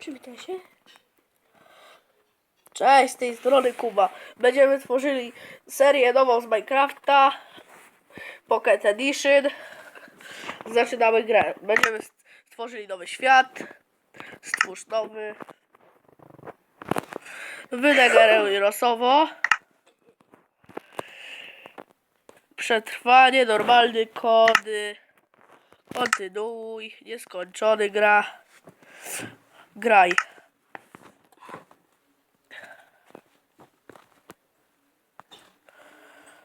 Przywitaj się. Cześć, z tej strony Kuba. Będziemy tworzyli serię nową z Minecrafta. Pocket Edition. Zaczynamy grę. Będziemy stworzyli nowy świat. Stwórz nowy. Wydegeruj losowo. Przetrwanie, normalny kody. Kontynuuj. Nieskończony gra. Graj.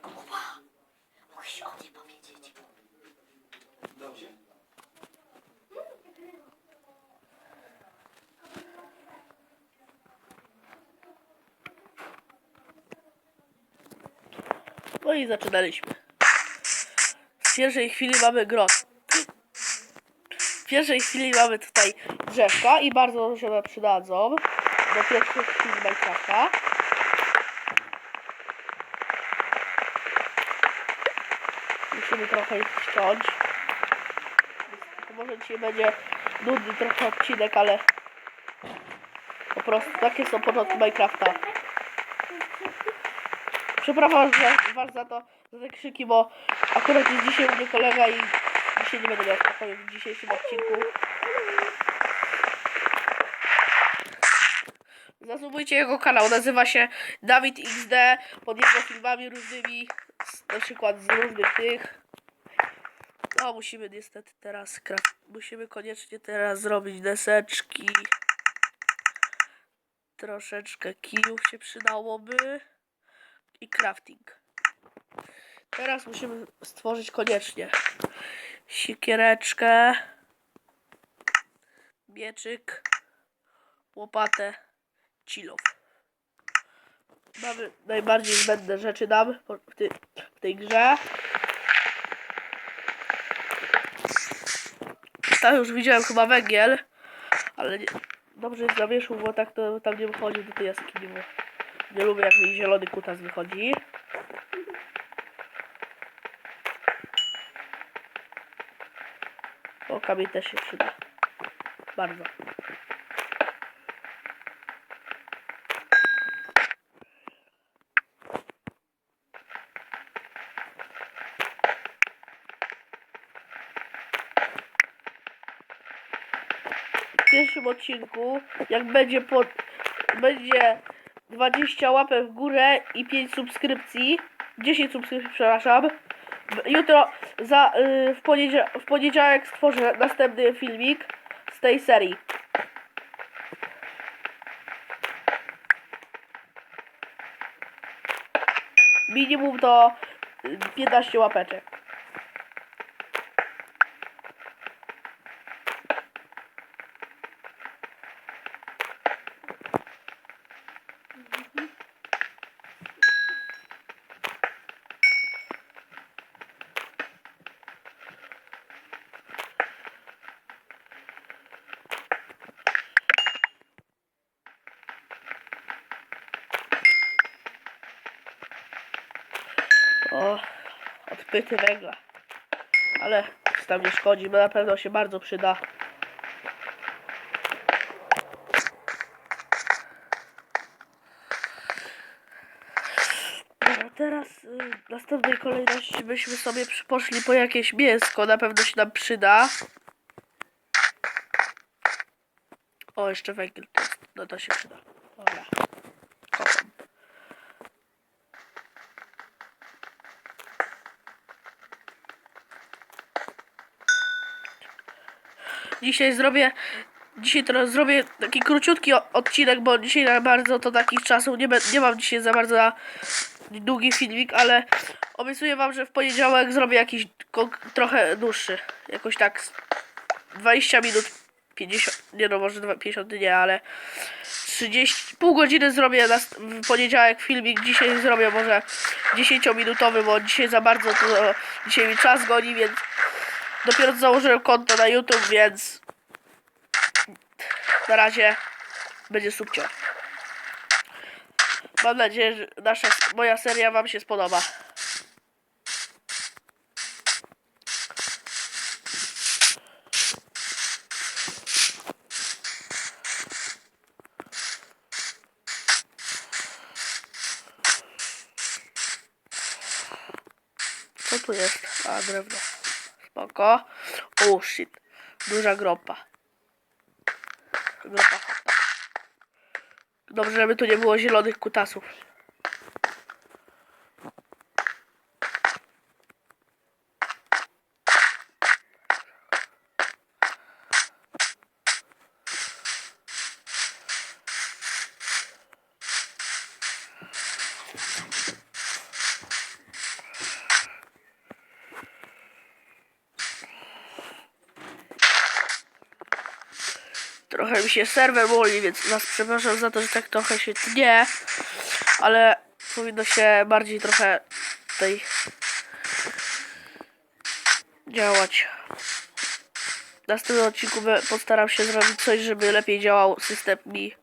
Kuba, musisz o tym powiedzieć. Dobrze. No i zaczynaliśmy. W pierwszej chwili mamy grot. W pierwszej chwili mamy tutaj drzewka i bardzo się nam przydadzą do pierwszych chwil Minecrafta. Musimy trochę ich ściąć. Może dzisiaj będzie nudny trochę odcinek, ale po prostu takie są początki Minecrafta. Przepraszam że was za to, za te krzyki, bo akurat jest dzisiaj u mnie kolega i dzisiaj nie będę miał spokoju w dzisiejszym odcinku. Zasubujcie jego kanał, nazywa się Dawid XD, pod jego filmami różnymi, na przykład z różnych tych. No musimy niestety teraz, musimy koniecznie teraz zrobić deseczki. Troszeczkę kijów się przydałoby i crafting. Teraz musimy stworzyć koniecznie sikiereczkę, mieczyk, łopatę, cilow. Mamy najbardziej zbędne rzeczy nam w, ty, w tej grze. Tam już widziałem chyba węgiel, ale nie, dobrze jest zamieszył, bo tak to tam nie wychodził do tej jaskini, bo nie lubię jak mi zielony kutas wychodzi. O, kamień też się przyda. Bardzo. W pierwszym odcinku, jak będzie pod, będzie 20 łapek w górę i 5 subskrypcji, 10 subskrypcji, przepraszam. Jutro, za, y, w, w poniedziałek stworzę następny filmik z tej serii. Minimum to y, 15 łapeczek. O, odpyty węgla. Ale nic tam nie szkodzi, bo na pewno się bardzo przyda. Dobra, teraz y, w następnej kolejności byśmy sobie poszli po jakieś mięsko, na pewno się nam przyda. O, jeszcze węgiel no to się przyda. Dobra, kopam. Dzisiaj zrobię. Dzisiaj teraz zrobię taki króciutki odcinek, bo dzisiaj na bardzo to takich czasów nie, nie mam dzisiaj za bardzo na długi filmik, ale obiecuję wam, że w poniedziałek zrobię jakiś trochę dłuższy. Jakoś tak z 20 minut, 50, nie no może dwa- 50 nie, ale 30, pół godziny zrobię na, w poniedziałek filmik, dzisiaj zrobię może 10-minutowy, bo dzisiaj za bardzo to dzisiaj mi czas goni, więc Dopiero założyłem konto na YouTube, więc na razie będzie subcio. Mam nadzieję, że nasza, moja seria wam się spodoba. Co tu jest? A, drewno. Spoko. O, shit. Duża gropa. Gropa. Dobrze, żeby tu nie było zielonych kutasów. Trochę mi się serwer boli, więc was przepraszam za to, że tak trochę się tnie, ale powinno się bardziej trochę tutaj działać. W następnym odcinku postaram się zrobić coś, żeby lepiej działał system mi.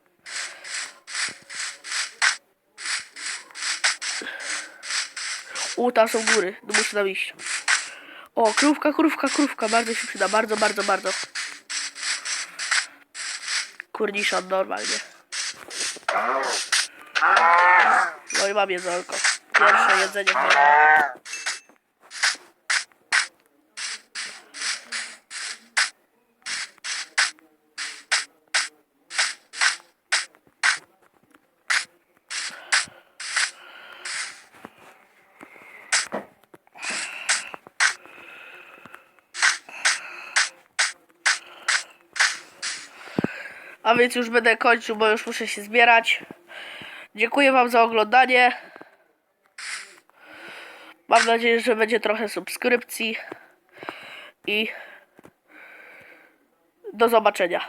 U, tam są góry, no muszę tam iść. O, krówka, krówka, krówka, bardzo się przyda, bardzo, bardzo, bardzo. Kurniszon normalnie. No i mam jedzonko. Pierwsze jedzenie w A więc już będę kończył, bo już muszę się zbierać. Dziękuję Wam za oglądanie. Mam nadzieję, że będzie trochę subskrypcji. I do zobaczenia.